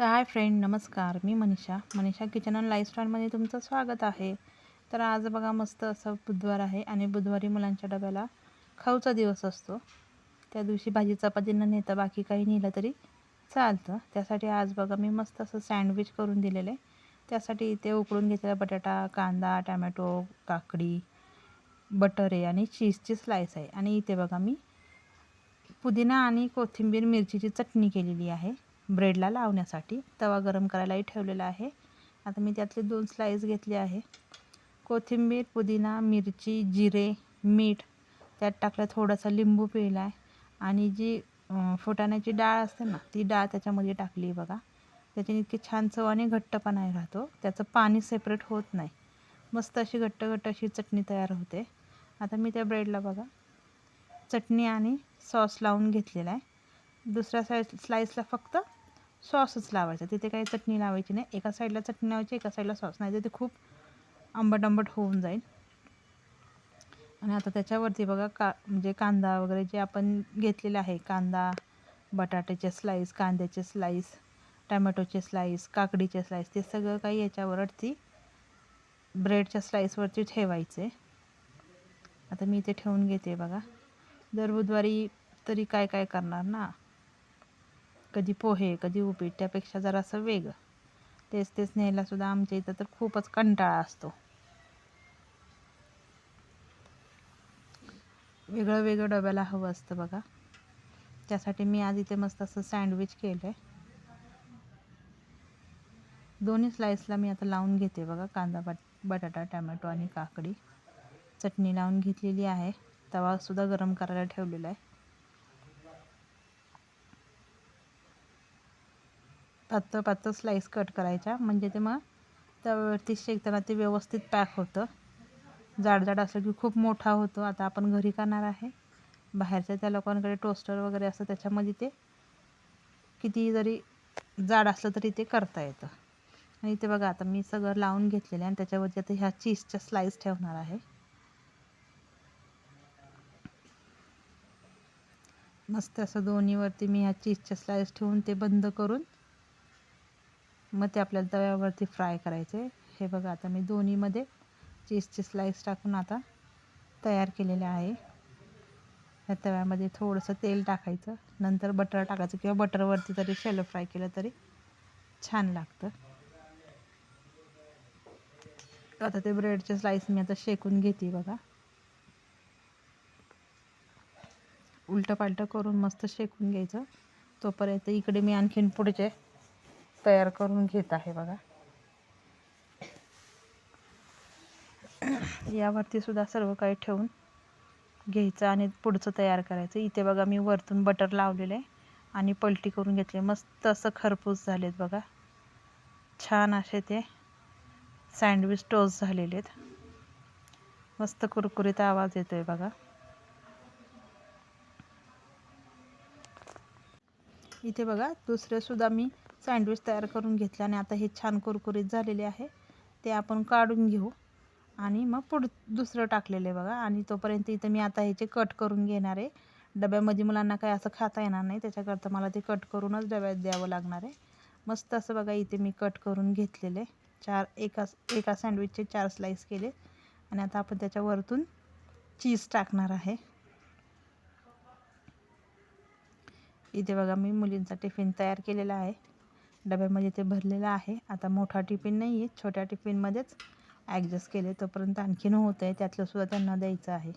तर hi friend नमस्कार. मी मनीषा. मनीषा किचन अँड लाईफस्टाईलमध्ये तुमचं स्वागत आहे. तर आज बघा मस्त असं बुधवार आहे आणि बुधवारी मुलांच्या डब्याला खाऊचा दिवस असतो. त्या दिवशी भाजी चपाती न नेता बाकी काही नेलं तरी चालतं. त्यासाठी आज बघा मी मस्त असं सँडविच करून दिलेलं. आहे त्यासाठी इथे उकळून घेतलेला बटाटा कांदा टॅमॅटो काकडी बटर आहे आणि चीजची स्लाईस आहे. आणि इथे बघा मी पुदिना आणि कोथिंबीर मिरचीची चटणी केलेली आहे. ब्रेडला लावण्यासाठी तवा गरम करायलाही ठेवलेला आहे. आता मी त्यातले दोन स्लाईस घेतले आहे. कोथिंबीर पुदिना मिरची जिरे मीठ त्यात टाकलं थोडासा लिंबू पिळला आहे. आणि जी फुटाण्याची डाळ असते ना ती डाळ त्याच्यामध्ये टाकली बघा. त्याच्याने इतकी छान चव आणि घट्टपणा राहतो. त्याचं पाणी सेपरेट होत नाही. मस्त अशी घट्ट घट्ट अशी चटणी तयार होते. आता मी त्या ब्रेडला बघा. चटणी आणि सॉस लावून घेतलेला आहे. दुसऱ्या साईड स्लाईसला फक्त सॉसच लावायचा. तिथे काही चटणी लावायची नाही. एका साईडला चटणी लावायची एका साईडला सॉस. नाही तर ते खूप आंबट आंबट होऊन जाईल. आणि आता त्याच्यावरती बघा का म्हणजे कांदा वगैरे जे आपण घेतलेले आहे कांदा बटाट्याचे स्लाईस कांद्याचे स्लाईस टमॅटोचे स्लाईस काकडीचे स्लाईस ते सगळं काही याच्यावरती ब्रेडच्या स्लाईसवरती ठेवायचे. आता मी इथे ठेवून घेते बघा. दर बुधवारी तरी काय काय करणार ना? कधी पोहे कधी उपीट त्यापेक्षा जरासं वेगळं. तेच तेच न्यायलासुद्धा आमच्या इथं तर खूपच कंटाळा असतो. वेगळं वेगळं डब्याला हवं असतं बघा. त्यासाठी मी आज इथे मस्त असं सँडविच केलं आहे दोन्ही स्लाईसला मी आता लावून घेते बघा. कांदा बट बटाटा टमॅटो आणि काकडी. चटणी लावून घेतलेली आहे. तवासुद्धा गरम करायला ठेवलेला आहे. पातळ पातळ स्लाईस कट करायच्या. म्हणजे ते मग त्यावरती शेकताना ते व्यवस्थित पॅक होतं. जाड जाड असलं की खूप मोठा होतो. आता आपण घरी करणार आहे. बाहेरच्या त्या लोकांकडे टोस्टर वगैरे असतं त्याच्यामध्ये ते किती जरी जाड असलं तरी ते करता येतं. आणि इथे बघा आता मी सगळं लावून घेतलेलं आहे आणि त्याच्यावरती आता ह्या चीजच्या स्लाईस ठेवणार आहे. मस्त असं दोन्हीवरती मी ह्या चीजच्या स्लाईस ठेवून ते बंद करून मग ते आपल्याला तव्यावरती फ्राय करायचे. हे बघा आता मी दोन्हीमध्ये चीजचे स्लाईस टाकून आता तयार केलेले आहे. त्या तव्यामध्ये थोडंसं तेल टाकायचं. नंतर बटर टाकायचं किंवा बटरवरती तरी शेलो फ्राय केलं तरी छान लागतं. आता ते ब्रेडचे स्लाईस मी आता शेकून घेते बघा. उलटं पालटं करून मस्त शेकून घ्यायचं. तोपर्यंत इकडे मी आणखीन पुढचे तयार करून घेत आहे बघा. यावरती सुद्धा सर्व काही ठेवून घ्यायचं आणि पुढचं तयार करायचं. इथे बघा मी वरतून बटर लावलेलं आहे आणि पलटी करून घेतले मस्त असं खरपूस झालेत बघा. छान असे ते सँडविच टोस्ट झालेले आहेत. मस्त कुरकुरीत आवाज येतो आहे बघा. इथे बघा दुसरंसुद्धा मी सँडविच तयार करून घेतलं आणि आता हे छान कुरकुरीत झालेले आहे. ते आपण काढून घेऊ. आणि मग पुढ दुसरं टाकलेलं आहे बघा. आणि तोपर्यंत इथं मी आता ह्याचे कट करून घेणार आहे डब्यामध्ये मुलांना काय असं खाता येणार नाही. त्याच्याकरता मला ते कट करूनच डब्यात द्यावं लागणार आहे. मस्त असं बघा इथे मी कट करून घेतलेले चार एका एका सँडविचचे चार स्लाईस केले आणि आता आपण त्याच्यावरतून चीज टाकणार आहे. इथे बघा मी मुलींचा टिफिन तयार केलेला आहे. डब्यामध्ये ते भरलेलं आहे. आता मोठा टिफिन नाही आहे छोट्या टिफिनमध्येच ॲडजस्ट केले तोपर्यंत आणखीन होतं आहे त्यातलंसुद्धा त्यांना द्यायचं आहे.